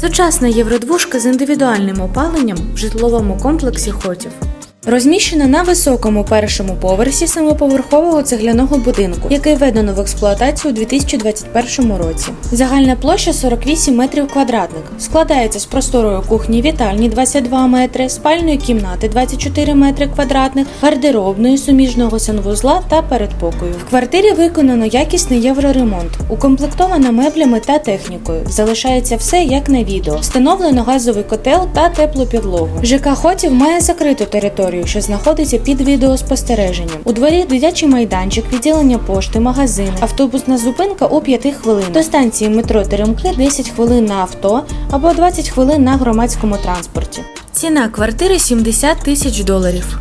Сучасна євродвушка з індивідуальним опаленням в житловому комплексі Хотів. Розміщена на високому першому поверсі самоповерхового цегляного будинку, який введено в експлуатацію у 2021 році. Загальна площа 48 метрів квадратних, складається з просторою кухні вітальні 22 метри, спальної кімнати 24 метри квадратних, гардеробної, суміжного санвузла та передпокою. В квартирі виконано якісний євроремонт, укомплектована меблями та технікою. Залишається все як на відео. Встановлено газовий котел та теплу підлогу. ЖК Хотів має закриту територію, що знаходиться під відеоспостереженням. У дворі дитячий майданчик, відділення пошти, магазини, автобусна зупинка у 5 хвилин. До станції метро Теремки 10 хвилин на авто або 20 хвилин на громадському транспорті. Ціна квартири 70 тисяч доларів.